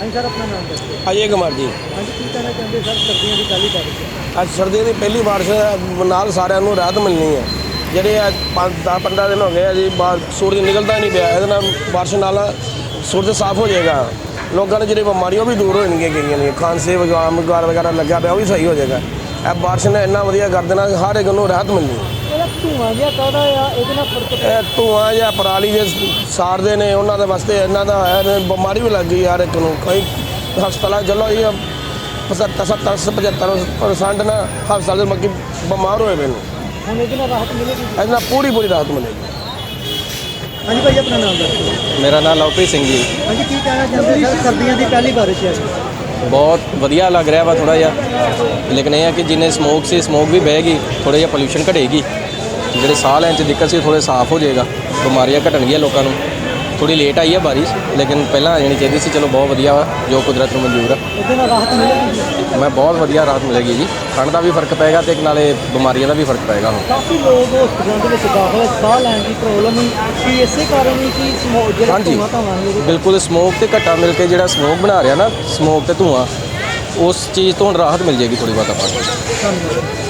ਹਾਂਜੀ ਸਰ ਆਪਣਾ ਨਾਮ ਦੱਸੋ। ਅਜੇ ਕੁਮਾਰ ਜੀ। ਹਾਂਜੀ ਕੀ ਕਹਿਣਾ ਚਾਹੁੰਦੇ ਸਰ ਸਰਦੀਆਂ ਦੀ ਪਹਿਲੀ ਬਾਰਿਸ਼ ਅੱਜ ਸਰਦੀ ਦੀ ਪਹਿਲੀ ਬਾਰਿਸ਼ ਨਾਲ ਸਾਰਿਆਂ ਨੂੰ ਰਾਹਤ ਮਿਲਣੀ ਹੈ। ਜਿਹੜੇ 5 10 15 ਦਿਨ ਹੋ ਗਏ ਆ ਜੀ ਬਾਹਰ ਸੂਰਜ ਨਿਕਲਦਾ ਨਹੀਂ ਪਿਆ ਇਹਦੇ ਨਾਲ ਬਾਰਿਸ਼ ਨਾਲ ਸੂਰਜ ਸਾਫ਼ ਹੋ ਜਾਏਗਾ। ਲੋਕਾਂ ਨੂੰ ਜਿਹੜੀ ਬਿਮਾਰੀਆਂ ਉਹ ਵੀ ਦੂਰ ਹੋ ਜਾਣਗੀਆਂ ਗਈਆਂ ਨੇ ਖਾਂਸੀ ਵਗਾਮ ਵਗਾਰ ਵਗੈਰਾ ਲੱਗਿਆ ਪਿਆ ਉਹ ਵੀ ਸਹੀ ਹੋ ਜਾਏਗਾ। ਇਹ ਬਾਰਿਸ਼ ਨੇ ਇੰਨਾ ਵਧੀਆ ਕਰ ਦੇਣਾ ਹਰ ਇੱਕ ਨੂੰ ਰਾਹਤ ਮਿਲਣੀ ਧੂਆਂ ਜਿਹਾ ਕਾਹਦਾ ਆ? ਇਹਦੇ ਨਾਲ ਫ਼ਰਕ ਇਹ ਧੂਆਂ ਜਾਂ ਪਰਾਲੀ ਜੇ ਸਾੜਦੇ ਨੇ ਉਹਨਾਂ ਦੇ ਵਾਸਤੇ ਇਹਨਾਂ ਦਾ ਹੈ ਬਿਮਾਰੀ ਵੀ ਲੱਗ ਗਈ ਹਰ ਇੱਕ ਨੂੰ। ਕਈ ਹਸਪਤਾਲਾਂ ਚਲੋ ਇਹ 75 70 75% ਨਾ ਹਸਪਤਾਲ ਦੇ ਮੱਕੀ ਬਿਮਾਰ ਹੋਏ ਪਏ ਨੇ। ਹੁਣ ਇਹਦੇ ਨਾਲ ਰਾਹਤ ਮਿਲੇਗੀ? ਇਹਦੇ ਨਾਲ ਪੂਰੀ ਪੂਰੀ ਰਾਹਤ ਮਿਲੇਗੀ। ਹਾਂਜੀ ਭਾਈ ਆਪਣਾ ਨਾਮ ਦੱਸੋ। ਮੇਰਾ ਨਾਮ ਲਵਪ੍ਰੀਤ ਸਿੰਘ ਜੀ। ਹਾਂਜੀ ਕੀ ਕਹਿਣਾ ਚਾਹੁੰਦੇ ਸਰ ਸਰਦੀਆਂ ਦੀ ਪਹਿਲੀ ਬਾਰਿਸ਼ ਹੈ। ਬਹੁਤ ਵਧੀਆ ਲੱਗ ਰਿਹਾ ਵਾ ਥੋੜਾ ਜਿਹਾ। ਲੇਕਿਨ ਇਹ ਹੈ ਕਿ ਜਿੰਨੇ ਸਮੋਕ ਸੀ ਸਮੋਕ ਵੀ ਬਹੇਗੀ ਥੋੜਾ ਜਿਹਾ ਪੋਲੂਸ਼ਨ ਘਟੇਗੀ। ਜਿਹੜੇ ਸਾਹ ਲੈਣ 'ਚ ਦਿੱਕਤ ਸੀ ਥੋੜੇ ਸਾਫ਼ ਹੋ ਜਾਏਗਾ। ਬਿਮਾਰੀਆਂ ਘਟਣਗੀਆਂ ਲੋਕਾਂ ਨੂੰ। ਥੋੜੀ ਲੇਟ ਆਈ ਹੈ ਬਾਰਿਸ਼ ਲੇਕਿਨ ਪਹਿਲਾਂ ਆ ਜਾਣੀ ਚਾਹੀਦੀ ਸੀ ਚਲੋ ਬਹੁਤ ਵਧੀਆ ਵਾ ਜੋ ਕੁਦਰਤ ਨੂੰ ਮਨਜ਼ੂਰ ਆ। ਮੈਂ ਬਹੁਤ ਵਧੀਆ ਰਾਹਤ ਮਿਲੇਗੀ ਜੀ। ਠੰਡ ਦਾ ਵੀ ਫ਼ਰਕ ਪਏਗਾ ਤੇ ਇੱਕ ਨਾਲੇ ਬਿਮਾਰੀਆਂ ਦਾ ਵੀ ਫ਼ਰਕ ਪਏਗਾ ਹੁਣ। ਕਾਫੀ ਲੋਕ ਹਸਪਤਾਲਾਂ ਦੇ ਵਿੱਚ ਦਾਖਲ ਸਾਹ ਲੈਣ ਦੀ ਪ੍ਰੋਬਲਮ ਕੀ ਇਸੇ ਕਾਰਨ ਹੀ ਕਿ ਸਮੋ- ਜਿਹੜਾ ਧੂਆਂ ਧਾਵਾਂ ਬਿਲਕੁਲ ਸਮੋਕ ਤੇ ਘੱਟਾ ਮਿਲ ਕੇ ਜਿਹੜਾ ਸਮੋਕ ਬਣਾ ਰਿਹਾ ਨਾ ਸਮੋਕ ਤੇ ਧੂਆਂ ਉਸ ਚੀਜ਼ ਤੋਂ ਰਾਹਤ ਮਿਲ ਜਾਏਗੀ ਥੋੜੀ ਬਹੁਤ ਆਪਾਂ ਨੂੰ।